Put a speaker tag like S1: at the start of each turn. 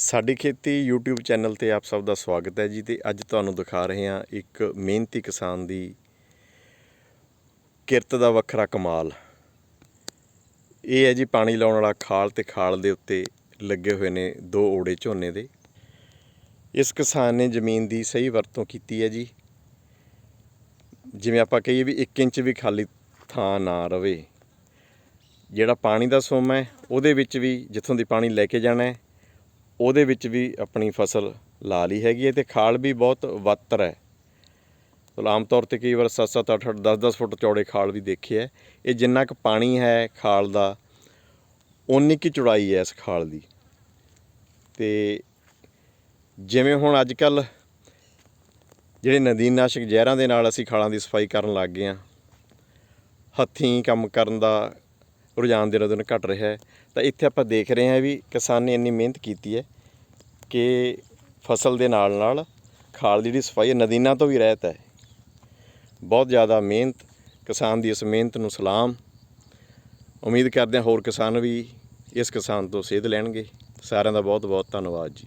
S1: ਸਾਡੀ ਖੇਤੀ YouTube channel ਤੇ ਆਪ ਸਭ ਦਾ ਸਵਾਗਤ ਹੈ ਜੀ ਤੇ ਅੱਜ ਤੁਹਾਨੂੰ ਦਿਖਾ ਰਹੇ ਹਾਂ ਇੱਕ ਮਿਹਨਤੀ ਕਿਸਾਨ ਦੀ ਕਿਰਤ ਦਾ ਵੱਖਰਾ ਕਮਾਲ। ਇਹ ਹੈ ਜੀ ਪਾਣੀ ਲਾਉਣ ਵਾਲਾ ਖਾਲ ਤੇ ਖਾਲ ਦੇ ਉੱਤੇ ਲੱਗੇ ਹੋਏ ਨੇ ਦੋ ਓੜੇ ਝੋਨੇ ਦੇ। ਇਸ ਕਿਸਾਨ ਨੇ ਜ਼ਮੀਨ ਦੀ ਸਹੀ ਵਰਤੋਂ ਕੀਤੀ ਹੈ ਜੀ। ਜਿਵੇਂ ਆਪਾਂ ਕਹੀਏ ਵੀ 1 ਇੰਚ ਵੀ ਖਾਲੀ ਥਾਂ ਨਾ ਰਵੇ। ਜਿਹੜਾ ਪਾਣੀ ਦਾ ਸੋਮ ਹੈ, ਉਹਦੇ ਵਿੱਚ ਵੀ ਜਿੱਥੋਂ ਦੀ ਪਾਣੀ ਲੈ ਕੇ ਜਾਣਾ ਹੈ ਉਹਦੇ ਵਿੱਚ ਵੀ ਆਪਣੀ ਫਸਲ ਲਾ ਲਈ ਹੈਗੀ ਹੈ ਤੇ ਖਾਲ ਵੀ ਬਹੁਤ ਵੱਤਰ ਹੈ। ਮਤਲਬ ਆਮ ਤੌਰ ਤੇ ਕਈ ਵਾਰ 7-7 8-8 10-10 ਫੁੱਟ ਚੌੜੇ ਖਾਲ ਵੀ ਦੇਖੇ ਹੈ। ਇਹ ਜਿੰਨਾ ਕੁ ਪਾਣੀ ਹੈ ਖਾਲ ਦਾ ਉਨੀ ਕੀ ਚੌੜਾਈ ਹੈ ਇਸ ਖਾਲ ਦੀ। ਤੇ ਜਿਵੇਂ ਹੁਣ ਅੱਜ ਕੱਲ ਜਿਹੜੇ ਨਦੀਨਾਸ਼ਕ ਜ਼ਹਿਰਾਂ ਦੇ ਨਾਲ ਅਸੀਂ ਖਾਲਾਂ ਦੀ ਸਫ਼ਾਈ ਕਰਨ ਲੱਗ ਗਏ ਹਾਂ, ਹੱਥੀਂ ਕੰਮ ਕਰਨ ਦਾ ਰੁਝਾਨ ਦਿਨੋ ਦਿਨ ਘਟ ਰਿਹਾ ਹੈ। ਤਾਂ ਇੱਥੇ ਆਪਾਂ ਦੇਖ ਰਹੇ ਹਾਂ ਵੀ ਕਿਸਾਨ ਨੇ ਇੰਨੀ ਮਿਹਨਤ ਕੀਤੀ ਹੈ ਕਿ ਫਸਲ ਦੇ ਨਾਲ ਨਾਲ ਖਾਲ ਦੀ ਜਿਹੜੀ ਸਫ਼ਾਈ ਹੈ, ਨਦੀਨਾਂ ਤੋਂ ਵੀ ਰਹਿਤ ਹੈ। ਬਹੁਤ ਜ਼ਿਆਦਾ ਮਿਹਨਤ, ਕਿਸਾਨ ਦੀ ਇਸ ਮਿਹਨਤ ਨੂੰ ਸਲਾਮ। ਉਮੀਦ ਕਰਦੇ ਹਾਂ ਹੋਰ ਕਿਸਾਨ ਵੀ ਇਸ ਕਿਸਾਨ ਤੋਂ ਸੇਧ ਲੈਣਗੇ। ਸਾਰਿਆਂ ਦਾ ਬਹੁਤ ਬਹੁਤ ਧੰਨਵਾਦ ਜੀ।